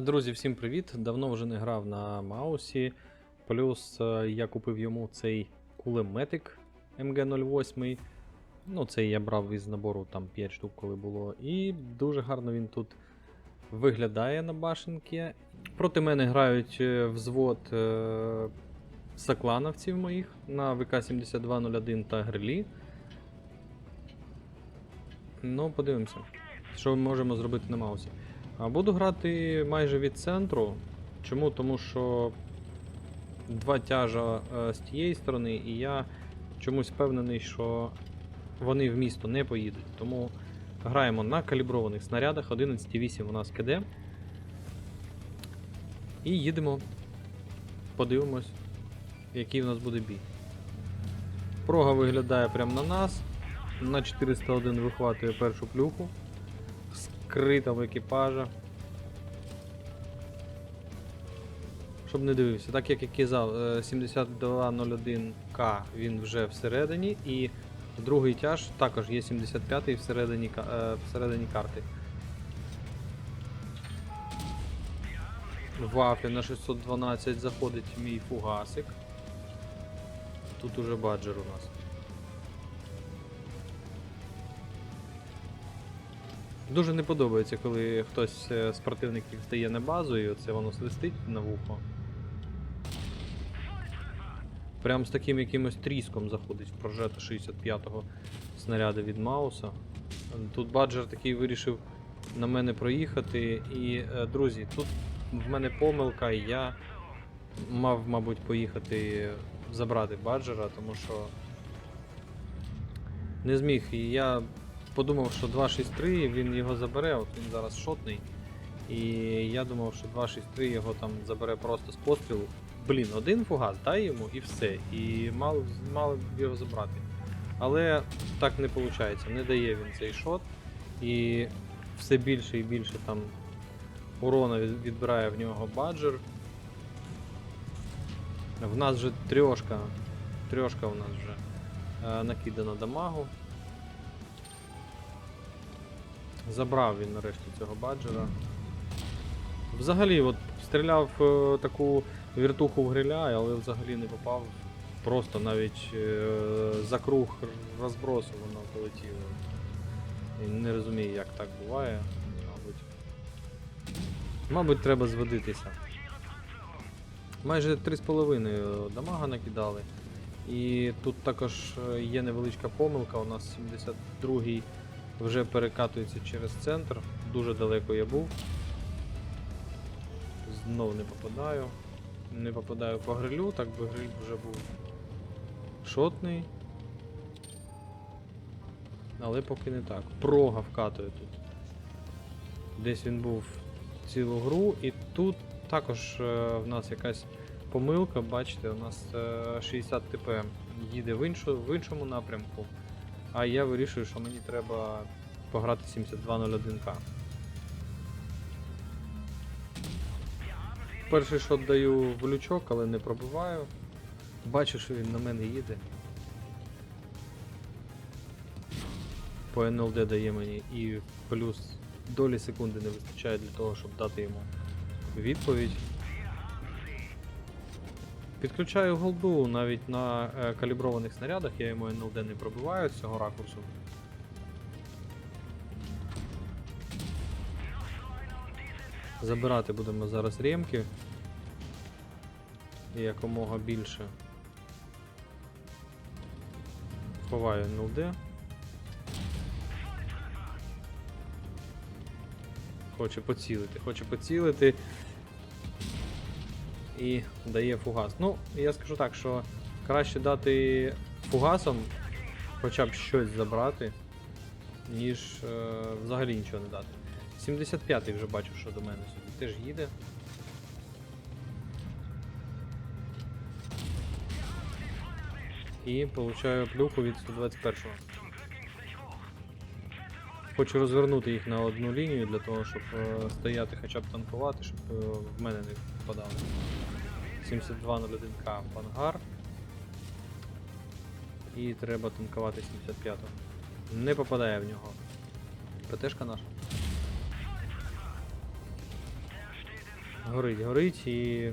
Друзі, всім привіт! Давно вже не грав на Маусі. Плюс е, я купив йому цей кулеметик МГ08. Ну, цей я брав із набору там 5 штук, коли було. І дуже гарно він тут виглядає на башенки. Проти мене грають е, взвод е, соклановців моїх на ВК-7201 та грилі. Ну, подивимося, що ми можемо зробити на Маусі. А Буду грати майже від центру. Чому? Тому що два тяжа е, з тієї сторони, і я чомусь впевнений, що вони в місто не поїдуть. Тому граємо на каліброваних снарядах 11,8 у нас КД. І їдемо. Подивимось, який у нас буде бій. Прога виглядає прямо на нас. На 401 вихватує першу плюху скрита в екіпажа. Щоб не дивився, так як я казав, е, 7201К він вже всередині, і другий тяж також є 75-й всередині, е, всередині карти. Вафлі на 612 заходить мій фугасик. Тут уже баджер у нас. Дуже не подобається, коли хтось е, з противників стає на базу і оце воно свистить на вухо. Прям з таким якимось тріском заходить в прожето 65-го снаряда від Мауса. Тут баджер такий вирішив на мене проїхати. І, е, друзі, тут в мене помилка, і я мав, мабуть, поїхати забрати баджера, тому що не зміг. І я подумав, що 263 він його забере, от він зараз шотний. І я думав, що 263 його там забере просто з пострілу. Блін, один фугас, дай йому і все. І мав, мав його забрати. Але так не виходить, не дає він цей шот. І все більше і більше там урона відбирає в нього баджер. В нас вже трьошка. Трьошка у нас вже е, накидана дамагу. Забрав він нарешті цього баджера. Взагалі, от стріляв е, таку віртуху в гриля, але взагалі не попав. Просто навіть е, за круг розбросу воно полетіло. І не розумію, як так буває, мабуть. Мабуть, треба зводитися. Майже 3,5 дамага накидали. І тут також е, є невеличка помилка. У нас 72-й вже перекатується через центр. Дуже далеко я був. Знов не попадаю. Не попадаю по грилю, так би гриль вже був шотний. Але поки не так. Прога вкатує тут. Десь він був цілу гру, і тут також е, в нас якась помилка, бачите, у нас е, 60 ТП їде в, іншу, в іншому напрямку. А я вирішую, що мені треба пограти 7201К. Перший шот даю в лючок, але не пробиваю. Бачу, що він на мене їде. По НЛД дає мені і плюс долі секунди не вистачає для того, щоб дати йому відповідь. Підключаю голду навіть на е, каліброваних снарядах, я йому НЛД не пробиваю з цього ракурсу. Забирати будемо зараз ремки. І якомога більше. Ховаю НЛД. Хоче поцілити, хоче поцілити. І дає фугас. Ну, я скажу так, що краще дати фугасом хоча б щось забрати, ніж е, взагалі нічого не дати. 75-й вже бачу, що до мене сюди теж їде. І получаю плюху від 121-го. Хочу розвернути їх на одну лінію для того, щоб е, стояти хоча б танкувати, щоб е, в мене не впадали. 7201К в ангар. І треба танкувати 75-го. Не попадає в нього. ПТшка наша. Горить, горить і.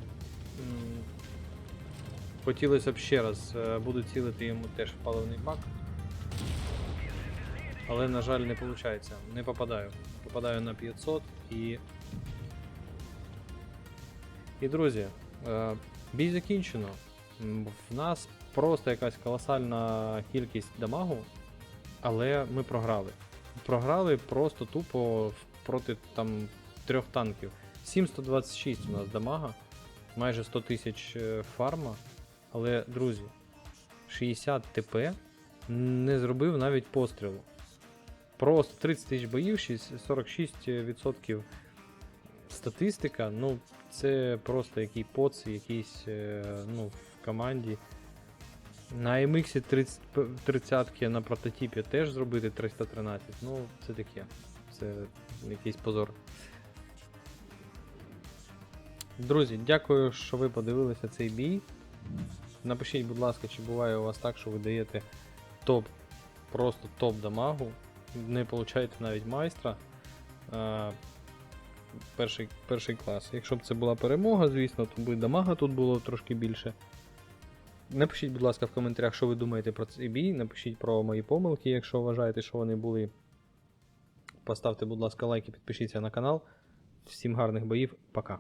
Хотілося б ще раз. е, Буду цілити йому теж в паливний бак. Але, на жаль, не виходить. Не попадаю. Попадаю на 500 і. І, друзі, е, бій закінчено. В нас просто якась колосальна кількість дамагу, але ми програли. Програли просто тупо проти там трьох танків. 726 у нас дамага, майже 100 тисяч е, фарма. Але, друзі, 60 ТП не зробив навіть пострілу. Просто 30 тисяч боїв, 46% статистика. Ну, це просто який поц, якийсь е, ну, в команді. На MX 30, 30 на прототипі теж зробити 313. Ну, це таке. Це якийсь позор. Друзі, дякую, що ви подивилися цей бій. Напишіть, будь ласка, чи буває у вас так, що ви даєте топ, просто топ дамагу, не получаєте навіть майстра. А, перший, перший клас. Якщо б це була перемога, звісно, то би дамага тут було трошки більше. Напишіть, будь ласка, в коментарях, що ви думаєте про цей бій. Напишіть про мої помилки, якщо вважаєте, що вони були. Поставте, будь ласка, лайк і підпишіться на канал. Всім гарних боїв, пока.